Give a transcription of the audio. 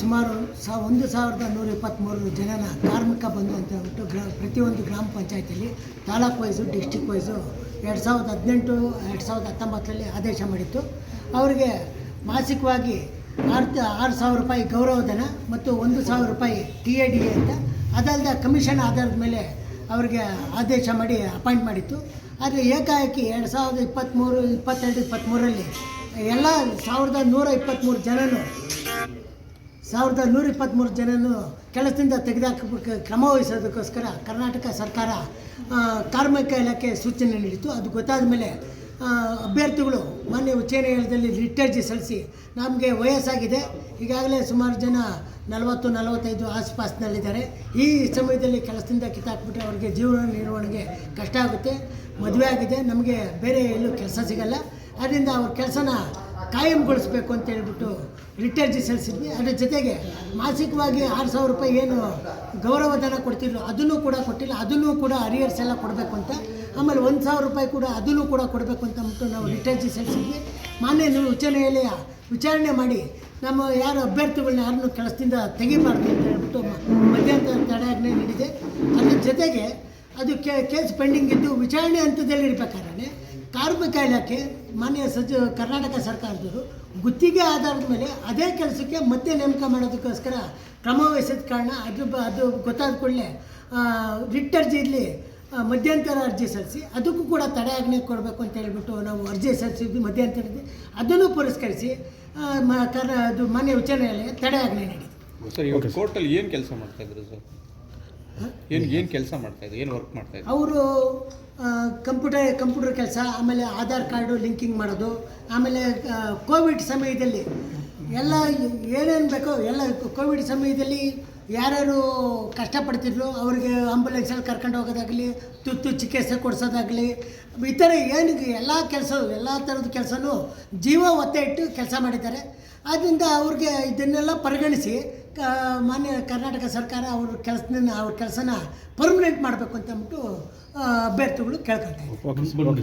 ಸುಮಾರು ಸಾ ಒಂದು ಸಾವಿರದ ನೂರ ಇಪ್ಪತ್ತ್ಮೂರು ಜನನ ಕಾರ್ಮಿಕ ಬಂದು ಅಂತ ಹೇಳ್ಬಿಟ್ಟು ಗ್ರಾ ಪ್ರತಿಯೊಂದು ಗ್ರಾಮ ಪಂಚಾಯತಿಯಲ್ಲಿ ತಾಲೂಕು ವೈಸು, ಡಿಸ್ಟಿಕ್ ವೈಸು ಎರಡು ಸಾವಿರದ ಹದಿನೆಂಟು, ಎರಡು ಸಾವಿರದ ಹತ್ತೊಂಬತ್ತರಲ್ಲಿ ಆದೇಶ ಮಾಡಿತ್ತು. ಅವರಿಗೆ ಮಾಸಿಕವಾಗಿ ಆರು ಆರು ಸಾವಿರ ರೂಪಾಯಿ ಗೌರವಧನ ಮತ್ತು ಒಂದು ಸಾವಿರ ರೂಪಾಯಿ ಟಿ ಎ ಡಿ ಎ ಅಂತ. ಅದಲ್ಲದೆ ಕಮಿಷನ್ ಆಧಾರದ ಮೇಲೆ ಅವರಿಗೆ ಆದೇಶ ಮಾಡಿ, ಅಪಾಯಿಂಟ್ ಮಾಡಿತ್ತು. ಆದರೆ ಏಕಾಏಕಿ ಎರಡು ಸಾವಿರದ ಇಪ್ಪತ್ತ್ಮೂರು ಇಪ್ಪತ್ತೆರಡು ಇಪ್ಪತ್ತ್ಮೂರರಲ್ಲಿ ಎಲ್ಲ ಸಾವಿರದ ನೂರ ಇಪ್ಪತ್ತ್ಮೂರು ಜನನು, ಸಾವಿರದ ನೂರ ಇಪ್ಪತ್ತ್ಮೂರು ಜನನು ಕೆಲಸದಿಂದ ತೆಗೆದಾಕ ಕ್ರಮ ವಹಿಸೋದಕ್ಕೋಸ್ಕರ ಕರ್ನಾಟಕ ಸರ್ಕಾರ ಕಾರ್ಮಿಕ ಇಲಾಖೆ ಸೂಚನೆ ನೀಡಿತು ಅದು ಗೊತ್ತಾದ ಮೇಲೆ ಅಭ್ಯರ್ಥಿಗಳು ಮಾನ್ಯ ಉಚ್ಚ ನ್ಯಾಯಾಲಯದಲ್ಲಿ ಸಲ್ಲಿಸಿ ನಮಗೆ ವಯಸ್ಸಾಗಿದೆ. ಈಗಾಗಲೇ ಸುಮಾರು ಜನ ನಲವತ್ತು, ನಲವತ್ತೈದು ಆಸ್ಪಾಸ್ನಲ್ಲಿದ್ದಾರೆ. ಈ ಸಮಯದಲ್ಲಿ ಕೆಲಸದಿಂದ ಕಿತ್ತಾಕ್ಬಿಟ್ರೆ ಅವ್ರಿಗೆ ಜೀವನ ನಿರ್ವಹಣೆಗೆ ಕಷ್ಟ ಆಗುತ್ತೆ. ಮದುವೆ ಆಗಿದೆ. ನಮಗೆ ಬೇರೆ ಎಲ್ಲೂ ಕೆಲಸ ಸಿಗಲ್ಲ. ಅದರಿಂದ ಅವ್ರ ಕೆಲಸನ ಕಾಯಂಗೊಳಿಸ್ಬೇಕು ಅಂತ ಹೇಳ್ಬಿಟ್ಟು ರಿಟರ್ಜಿ ಸಲ್ಲಿಸಿದ್ವಿ. ಅದ್ರ ಜೊತೆಗೆ ಮಾಸಿಕವಾಗಿ ಆರು ಸಾವಿರ ರೂಪಾಯಿ ಏನು ಗೌರವಧನ ಕೊಡ್ತಿದ್ರು ಅದನ್ನು ಕೂಡ ಕೊಟ್ಟಿಲ್ಲ. ಅದನ್ನು ಕೂಡ ಅರಿಯರ್ಸ್ ಎಲ್ಲ ಕೊಡಬೇಕು ಅಂತ. ಆಮೇಲೆ ಒಂದು ಸಾವಿರ ರೂಪಾಯಿ ಕೂಡ ಅದನ್ನು ಕೂಡ ಕೊಡಬೇಕು ಅಂತ ಅಂದ್ಬಿಟ್ಟು ನಾವು ರಿಟರ್ಜಿ ಸಲ್ಲಿಸಿದ್ವಿ. ಮಾನ್ಯ ನೀವು ವಿಚಾರಣೆ ಮಾಡಿ ನಮ್ಮ ಯಾರು ಅಭ್ಯರ್ಥಿಗಳನ್ನ ಯಾರನ್ನು ಕೆಲಸದಿಂದ ತೆಗಿಬಾರ್ದು ಅಂತ ಹೇಳ್ಬಿಟ್ಟು ಮಧ್ಯಂತರ ತಡೆಯಾಜ್ಞೆ ನೀಡಿದೆ. ಅದ್ರ ಜೊತೆಗೆ ಅದು ಕೇಸ್ ಪೆಂಡಿಂಗ್ ಇದ್ದು ವಿಚಾರಣೆ ಹಂತದಲ್ಲಿ ಇರಬೇಕಾದ್ರೆ ಕಾರ್ಮಿಕ ಇಲಾಖೆ ಮಾನ್ಯ ಸಚಿವ ಕರ್ನಾಟಕ ಸರ್ಕಾರದವರು ಗುತ್ತಿಗೆ ಆಧಾರದ ಮೇಲೆ ಅದೇ ಕೆಲಸಕ್ಕೆ ಮತ್ತೆ ನೇಮಕ ಮಾಡೋದಕ್ಕೋಸ್ಕರ ಕ್ರಮ ವಹಿಸಿದ ಕಾರಣ ಅದು ಬ- ಅದು ಗೊತ್ತಾದ ಕೂಡಲೇ ರಿಟ್ ಅರ್ಜಿಯಲ್ಲಿ ಮಧ್ಯಂತರ ಅರ್ಜಿ ಸಲ್ಲಿಸಿ ಅದಕ್ಕೂ ಕೂಡ ತಡೆಯಾಜ್ಞೆ ಕೊಡಬೇಕು ಅಂತ ಹೇಳಿಬಿಟ್ಟು ನಾವು ಅರ್ಜಿ ಸಲ್ಲಿಸಿದ್ವಿ ಮಧ್ಯಂತರದ್ದು ಅದನ್ನು ಪುರಸ್ಕರಿಸಿ ಆ, ಮ ಕರ್ ಅದು ಮಾನ್ಯ ಉಚ್ಚ ನ್ಯಾಯಾಲಯ ತಡೆಯಾಜ್ಞೆ ನೀಡಿದೆ. ಸರ್ ಕೋರ್ಟಲ್ಲಿ ಏನು ಕೆಲಸ ಮಾಡ್ತಾ ಇದ್ರು ಸರ್? ಏನು ಏನು ಕೆಲಸ ಮಾಡ್ತಾ ಇದ್ರು? ಏನು ವರ್ಕ್ ಮಾಡ್ತಾ ಅವರು ಕಂಪ್ಯೂಟರ್ ಕಂಪ್ಯೂಟರ್ ಕೆಲಸ, ಆಮೇಲೆ ಆಧಾರ್ ಕಾರ್ಡು ಲಿಂಕಿಂಗ್ ಮಾಡೋದು, ಆಮೇಲೆ ಕೋವಿಡ್ ಸಮಯದಲ್ಲಿ ಎಲ್ಲ ಏನೇನು ಬೇಕೋ ಎಲ್ಲ ಕೋವಿಡ್ ಸಮಯದಲ್ಲಿ ಯಾರ್ಯಾರು ಕಷ್ಟಪಡ್ತಿದ್ರು ಅವ್ರಿಗೆ ಆಂಬುಲೆನ್ಸಲ್ಲಿ ಕರ್ಕೊಂಡು ಹೋಗೋದಾಗಲಿ, ತುತ್ತು ಚಿಕಿತ್ಸೆ ಕೊಡಿಸೋದಾಗಲಿ ಥರ ಏನು ಎಲ್ಲ ಕೆಲಸ ಎಲ್ಲ ಥರದ ಕೆಲಸನೂ ಜೀವ ಒತ್ತೆ ಇಟ್ಟು ಕೆಲಸ ಮಾಡಿದ್ದಾರೆ. ಆದ್ದರಿಂದ ಅವ್ರಿಗೆ ಇದನ್ನೆಲ್ಲ ಪರಿಗಣಿಸಿ ಕ, ಮಾನ್ಯ ಕರ್ನಾಟಕ ಸರ್ಕಾರ ಅವ್ರ ಕೆಲಸನ ಅವ್ರ ಕೆಲಸನ ಪರ್ಮನೆಂಟ್ ಮಾಡಬೇಕು ಅಂತ ಅಂದ್ಬಿಟ್ಟು ಅಭ್ಯರ್ಥಿಗಳು ಕೇಳ್ಕೊತಾ ಇದ್ದಾರೆ.